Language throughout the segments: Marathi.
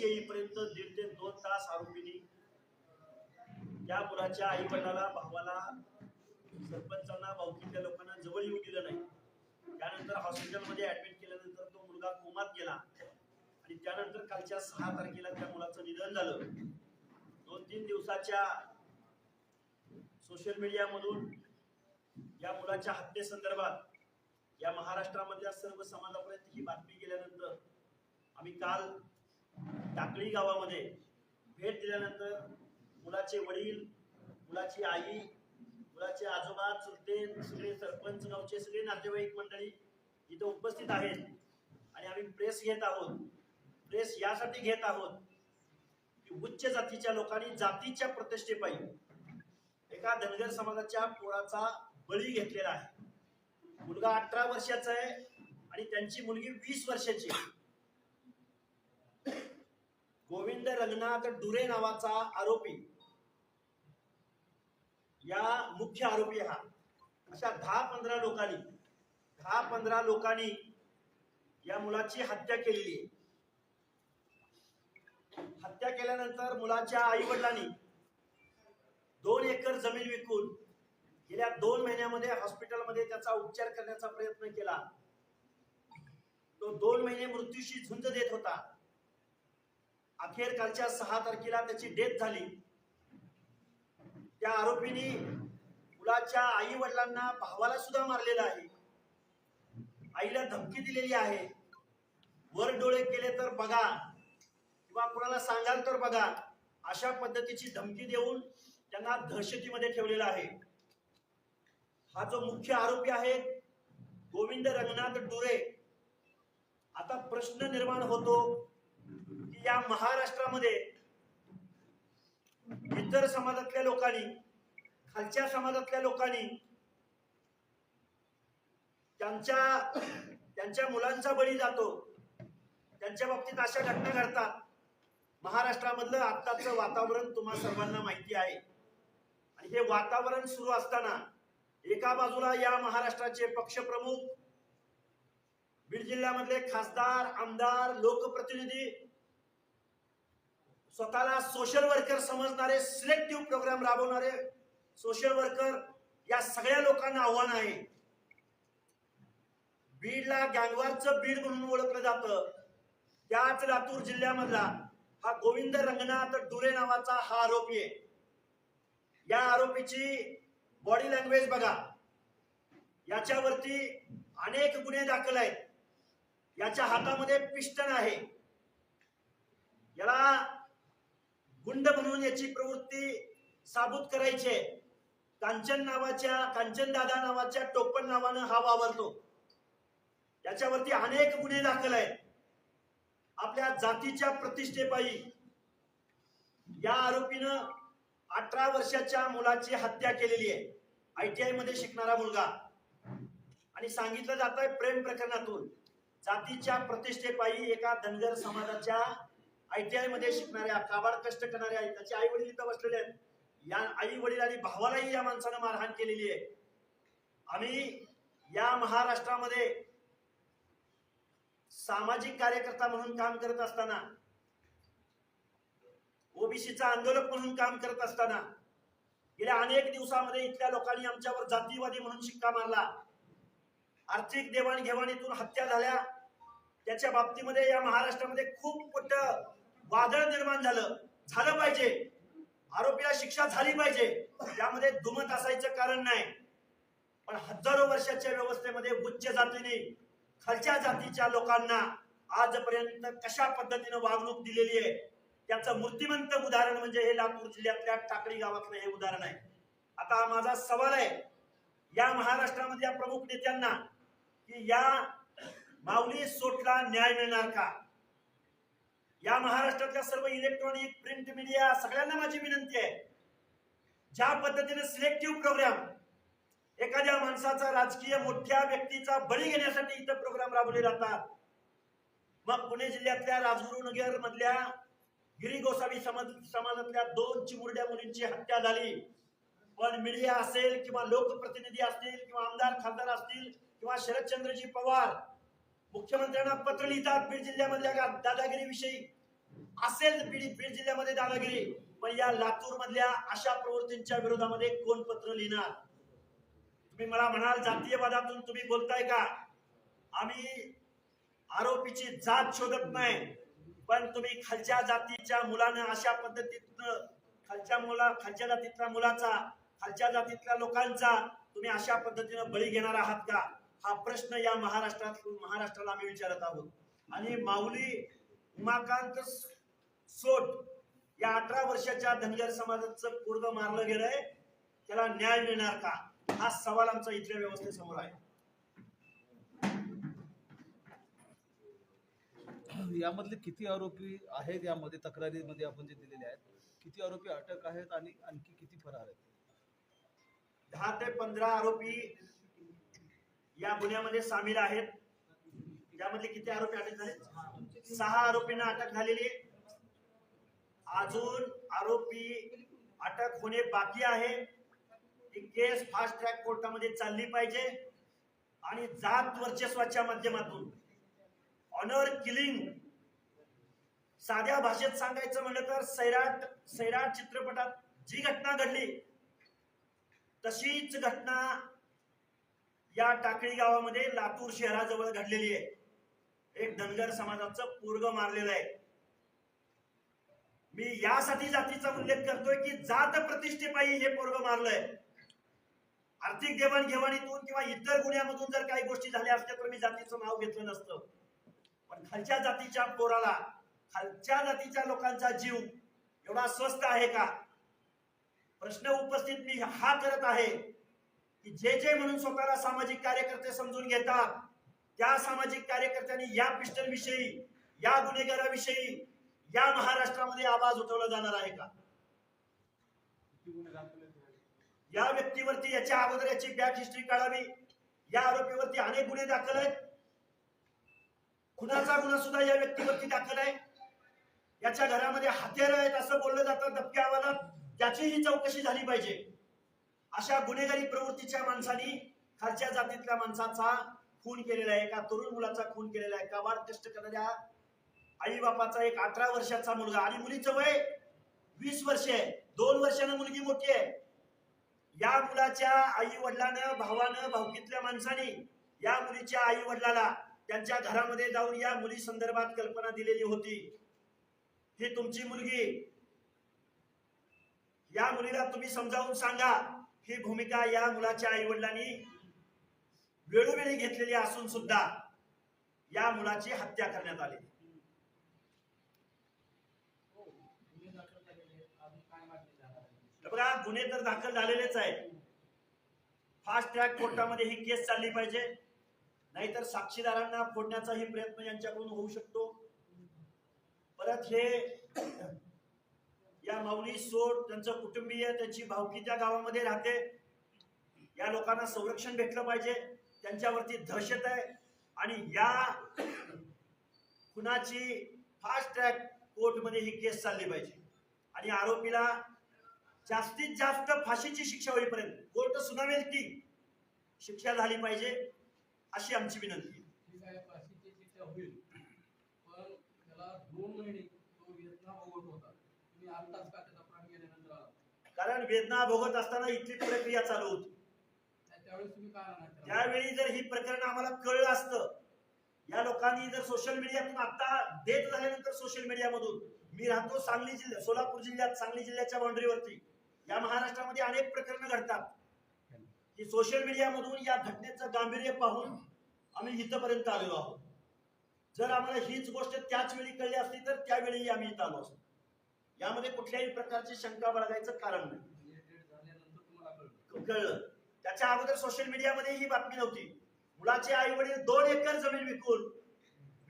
पोलीस येईपर्यंत दीड ते दोन तास आरोपींनी या मुलाच्या आई वडिलाला भावाला सरपंचांना भाऊकीतल्या लोकांना जवळ येऊ दिलं नाही. त्यानंतर हॉस्पिटलमध्ये ऍडमिट केल्यानंतर तो मुलगा कोमात गेला आणि त्यानंतर कालच्या सहा तारखेला त्या मुलाचं निधन झालं. दोन तीन दिवसाच्या सोशल मीडियामधून या मुलाच्या हत्येसंदर्भात या महाराष्ट्रामधल्या सर्व समाजापर्यंत ही बातमी गेल्यानंतर आम्ही काल टाकळी गावामध्ये भेट दिल्यानंतर मुलाचे वडील मुलाची आई मुलाचे आजोबा चुलते सगळे सरपंच गावचे सगळे नातेवाईक मंडळी इथं उपस्थित आहेत. आणि आम्ही प्रेस घेत आहोत. प्रेस यासाठी घेत आहोत की उच्च जातीच्या लोकांनी जातीच्या प्रतिष्ठेपायी एका धनगर समाजाच्या पोराचा बळी घेतलेला आहे. मुलगा अठरा वर्षाचा आहे आणि त्यांची मुलगी वीस वर्षाची आहे. गोविंद रंगनाथ डुरे नावाचा आरोपी. या मुख्य आरोपी हा. अशा दहा पंधरा लोकांनी दहा पंधरा लोकांनी या मुलाची हत्या केलेली आहे. हत्या केल्यानंतर मुलाच्या आई वडिलांनी दोन एकर जमीन विकून गेल्या दोन महिन्यामध्ये हॉस्पिटलमध्ये त्याचा उपचार करण्याचा प्रयत्न केला. तो दोन महिने मृत्यूशी झुंज देत होता. अखेर कालच्या सहा तारखेला त्याची डेथ झाली. त्या आरोपींनी मुलाच्या आई वडिलांना भावाला सुद्धा मारलेला आहे. आईला धमकी दिलेली आहे. वर डोळे केले तर बघा. किंवा कुणाला सांगाल तर बघा. अशा पद्धतीची धमकी देऊन त्यांना दहशतीमध्ये ठेवलेला आहे. हा जो मुख्य आरोपी आहे गोविंद रंगनाथ डुरे. आता प्रश्न निर्माण होतो. या महाराष्ट्रामध्ये इतर समाजातल्या लोकांनी खालच्या समाजातल्या लोकांनी त्यांच्या त्यांच्या मुलांचा बळी जातो त्यांच्या बाबतीत अशा घटना घडतात. महाराष्ट्रामधलं आत्ताचं वातावरण तुम्हा सर्वांना माहिती आहे. आणि हे वातावरण सुरू असताना एका बाजूला या महाराष्ट्राचे पक्षप्रमुख बीड जिल्ह्यामधले खासदार आमदार लोकप्रतिनिधी स्वतःला सोशल वर्कर समजणारे सिलेक्टिव्ह प्रोग्राम राबवणारे सोशल वर्कर या सगळ्या लोकांना आव्हान आहे. बीडला गँगवारचं बीड म्हणून ओळखलं जातं. त्याच लातूर जिल्ह्यामधला हा गोविंद रंगनाथ डुरे नावाचा हा आरोपी आहे. या आरोपीची बॉडी लँग्वेज बघा. याच्यावरती अनेक गुन्हे दाखल आहेत. याच्या हातामध्ये पिस्टन आहे. याला गुंड म्हणून याची प्रवृत्ती साबूत करायची आहे. कांचन नावाच्या कांचन दादा नावाच्या टोपण नावानं हा वावरतो. याच्यावरती अनेक गुन्हे दाखल आहेत. आपल्या जातीच्या प्रतिष्ठेपायी. या आरोपीनं अठरा वर्षाच्या मुलाची हत्या केलेली आहे. आयटीआयमध्ये शिकणारा मुलगा. आणि सांगितलं जात आहे प्रेम प्रकरणातून. जातीच्या प्रतिष्ठेपायी एका धनगर समाजाच्या आयटीआयमध्ये शिकणाऱ्या काबाड कष्ट करणाऱ्या त्याचे आई वडील इथं बसलेले आहेत. या आई वडील आणि भावालाही या माणसानं मारहाण केलेली आहे. आम्ही या महाराष्ट्रामध्ये सामाजिक कार्यकर्ता म्हणून काम करत असताना ओबीसीचा आंदोलक म्हणून काम करत असताना गेल्या अनेक दिवसामध्ये इथल्या लोकांनी आमच्यावर जातीवादी म्हणून शिक्का मारला. आर्थिक देवाणघेवाणीतून हत्या झाल्या. त्याच्या बाबतीमध्ये या महाराष्ट्रामध्ये खूप मोठं वादळ निर्माण झालं. झालं पाहिजे. आरोपीला शिक्षा झाली पाहिजे. त्यामध्ये दुमत असायचं कारण नाही. पण हजारो वर्षाच्या व्यवस्थेमध्ये उच्च जातीने खालच्या जातीच्या लोकांना आजपर्यंत कशा पद्धतीनं वागणूक दिलेली आहे त्याचं मूर्तिमंत उदाहरण म्हणजे हे लातूर जिल्ह्यातल्या टाकळी गावातलं हे उदाहरण आहे. आता माझा सवाल आहे या महाराष्ट्रामध्ये या प्रमुख नेत्यांना की या माऊली सोटला न्याय मिळणार का? या महाराष्ट्रातल्या सर्व इलेक्ट्रॉनिक प्रिंट मीडिया सगळ्यांना माझी विनंती आहे. ज्या पद्धतीने सिलेक्टिव्ह प्रोग्राम एखाद्या माणसाचा राजकीय मोठ्या व्यक्तीचा बळी घेण्यासाठी इथं प्रोग्राम राबवले जातात. मग पुणे जिल्ह्यातल्या राजगुरुनगर मधल्या गिरी गोसावी समाज समाजातल्या दोन चिमुरड्या मुलींची हत्या झाली. पण मीडिया असेल किंवा लोकप्रतिनिधी असतील किंवा आमदार खासदार असतील किंवा शरदचंद्रजी पवार मुख्यमंत्र्यांना पत्र लिहितात बीड जिल्ह्यामधल्या दादागिरीविषयी. असेल बीड बीड जिल्ह्यामध्ये दादागिरी पण या लातूर मधल्या अशा प्रवृत्तींच्या विरोधामध्ये कोण पत्र लिहिणार? तुम्ही मला म्हणाल जातीयवादातून तुम्ही बोलताय का? आम्ही आरोपीची जात शोधत नाही पण तुम्ही खालच्या जातीच्या मुलानं अशा पद्धतीतनं खालच्या मुला खालच्या जातीतल्या मुलाचा खालच्या जातीतल्या लोकांचा तुम्ही अशा पद्धतीनं बळी घेणार आहात का? हा प्रश्न या महाराष्ट्रात महाराष्ट्राला आम्ही विचारत आहोत. आणि माऊली उमाकांत सोट या अठरा वर्षाच्या धनगर समाजाचं पूर्व मारलं गेलंय त्याला न्याय मिळणार का? हा सवाल आमचा इथल्या व्यवस्थेसमोर आहे. यामधले किती आरोपी आहेत? यामध्ये तक्रारीमध्ये आपण जे दिलेले आहेत किती आरोपी अटक आहेत आणि आणखी किती फरार आहेत? दहा ते पंधरा आरोपी या गुन्ह्यामध्ये सामील आहेत. यामध्ये किती आरोपी अटक झाले? सहा आरोपींना अटक झालेली अजून आरोपी अटक होणे बाकी आहे. ही केस फास्ट ट्रॅक कोर्टामध्ये चालली पाहिजे. आणि जात वर्चस्वाच्या माध्यमातून ऑनर किलिंग साध्या भाषेत सांगायचं म्हणलं तर सैराट सैराट चित्रपटात जी घटना घडली तशीच घटना या टाकळी गावामध्ये लातूर शहराजवळ घडलेली आहे. एक धनगर समाजाचं पूर्ग मारलेलं आहे. मी यासाठी जातीचा उल्लेख करतोय की जात प्रतिष्ठेपायी हे पोरग मारलंय. आर्थिक देवाणघेवाणीतून किंवा इतर गुन्ह्यामधून जर काही गोष्टी झाल्या असत्या तर मी जातीचं नाव घेतलं नसतं. पण खालच्या जातीच्या पोराला खालच्या जातीच्या लोकांचा जीव एवढा स्वस्त आहे का? प्रश्न उपस्थित मी हा करत आहे. की जे जे म्हणून स्वतःला सामाजिक कार्यकर्ते समजून घेतात त्या सामाजिक कार्यकर्त्यांनी या पिस्टल विषयी या गुन्हेगाराविषयी या महाराष्ट्रामध्ये आवाज उठवला जाणार आहे का? या व्यक्तीवरती याच्या अगोदर याची बॅक हिस्ट्री काढावी. या आरोपीवरती अनेक गुन्हे दाखल आहेत. खुनाचा गुन्हा सुद्धा या व्यक्तीवरती दाखल आहे. याच्या घरामध्ये हत्यार आहेत असं बोललं जातं दबक्या आवाजात. त्याचीही चौकशी झाली पाहिजे. अशा गुन्हेगारी प्रवृत्तीच्या माणसानी खालच्या जातीतल्या माणसाचा खून केलेला आहे एका तरुण मुलाचा खून केलेला आहे. काबाड कष्ट करणाऱ्या आई बापाचा एक अठरा वर्षाचा मुलगा आणि मुलीचं वय वीस वर्ष आहे. दोन वर्षानं मुलगी मोठी आहे. या मुलाच्या आई वडिलानं भावानं भावकीतल्या माणसाने या मुलीच्या आई वडिलाला त्यांच्या घरामध्ये जाऊन या मुली संदर्भात कल्पना दिलेली होती. ही तुमची मुलगी. या मुलीला तुम्ही समजावून सांगा. ही भूमिका या मुलाच्या आई वडिलांनी वेळोवेळी घेतलेली असून सुद्धा या मुलाची हत्या करण्यात आली. बघा गुन्हे तर दाखल झालेलेच आहेत. फास्ट ट्रॅक कोर्टामध्ये ही केस चालली पाहिजे. नाहीतर साक्षीदारांना फोडण्याचाही प्रयत्न यांच्याकडून होऊ शकतो. परत हे या माऊली सोड त्यांचं कुटुंबीय त्यांची भावकी त्या गावामध्ये राहते. या लोकांना संरक्षण भेटलं पाहिजे. त्यांच्यावरती दहशत आहे. आणि या खुनाची फास्ट ट्रॅक कोर्टमध्ये ही केस चालली पाहिजे. आणि आरोपीला जास्तीत जास्त फाशीची शिक्षा होईपर्यंत कोर्ट सुनावेल ती शिक्षा झाली पाहिजे अशी आमची विनंती आहे. ठीक आहे फाशीची शिक्षा होईल पण त्याला दोन महिने तो वेदना भोगत होता तुम्ही आत्ताच का त्याचा प्राण गेल्यानंतर आला? कारण वेदना भोगत असताना इथली प्रक्रिया चालू होती? त्यावेळी जर ही प्रकरण आम्हाला कळलं असतं या लोकांनी जर सोशल मीडियातून आता देत झाल्यानंतर सोशल मीडियामधून मी राहतो सांगली जिल्ह्यात सोलापूर जिल्ह्यात सांगली जिल्ह्याच्या बाउंड्रीवरती या महाराष्ट्रामध्ये अनेक प्रकरणं घडतात. की सोशल मीडियामधून या घटनेचं गांभीर्य पाहून आम्ही इथपर्यंत आलेलो आहोत. जर आम्हाला हीच गोष्ट त्याच वेळी कळली असती तर त्यावेळी आम्ही इथं आलो असतो. यामध्ये कुठल्याही प्रकारची शंका बाळगायचं कारण नाही. कळलं. कळलं त्याच्या अगोदर सोशल मीडियामध्ये ही बातमी नव्हती. मुलाचे आई वडील दोन एकर जमीन विकून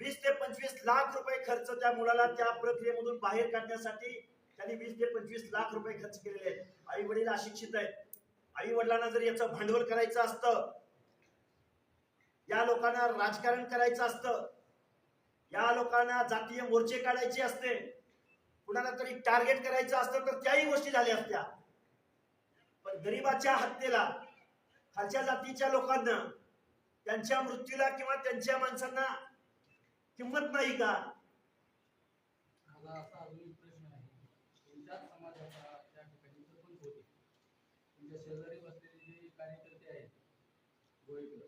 वीस ते पंचवीस लाख रुपये खर्च त्या मुलाला त्या प्रक्रियेमधून बाहेर काढण्यासाठी त्यांनी वीस ते पंचवीस लाख रुपये खर्च केलेले आहेत. आई वडील अशिक्षित आहेत. आई वडिलांना जर याचं भांडवल करायचं असतं या लोकांना राजकारण करायचं असतं या लोकांना जातीय मोर्चे काढायचे असते कुणाला तरी टार्गेट करायचं असतं तर त्याही गोष्टी झाल्या असत्या. पण गरीबाच्या हत्येला खालच्या जातीच्या लोकांना त्यांच्या मृत्यूला किंवा त्यांच्या माणसांना किंमत नाही का माझा असा अजून एक प्रश्न आहे तुमच्याच समाजाचा त्या ठिकाणी सरपंच होते तुमच्या शेजारी बसलेले जे कार्यकर्ते आहेत गोळीकर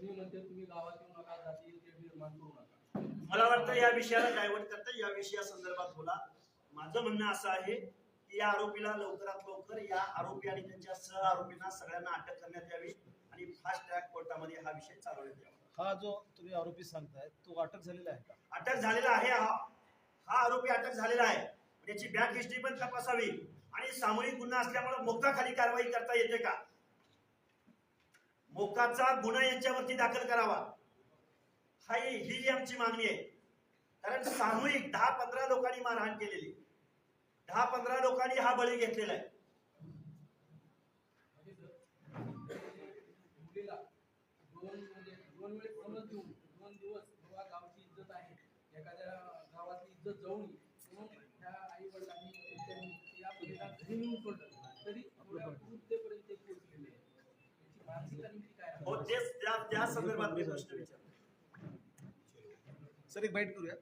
त्यांनी म्हणते तुम्ही गावात येऊ नका जाती ते निर्माण करू नका. मला वाटतं या विषयाला डायव्हर्ट करता या विषया संदर्भात बोला. माझं म्हणणं असं आहे की या आरोपीला लवकरात लवकर या आरोपी आणि त्यांच्या सह आरोपींना सगळ्यांना अटक करण्यात यावी आणि फास्ट ट्रॅक कोर्टामध्ये हा विषय चालवण्यात यावा. हा जो तुम्ही आरोपी सांगताय तो अटक झालेला आहे का? अटक झालेला आहे हा. हा आरोपी अटक झालेला आहे. त्याची बॅक हिस्ट्री पण तपासावी. आणि सामूहिक गुन्हा असल्यामुळे मोक्काखाली कारवाई करता येते का? मोकाचा गुन्हा यांच्यावरती दाखल करावा. हा ही आमची मागणी आहे. कारण सामूहिक दहा पंधरा लोकांनी मारहाण केलेली. दहा पंधरा लोकांनी हा बळी घेतलेला आहे. म्हणजे गावातली इज्जत त्या आई वडिलांनी या मुलीला घरी नेऊन सोडलं तरी थोड्या वृद्धेपर्यंत ते पोहोचलेले आहे याची मानसिकता नेमकी काय आहे? हो तेच त्या संदर्भात मी प्रश्न विचारतो. सर एक बाईट करूया.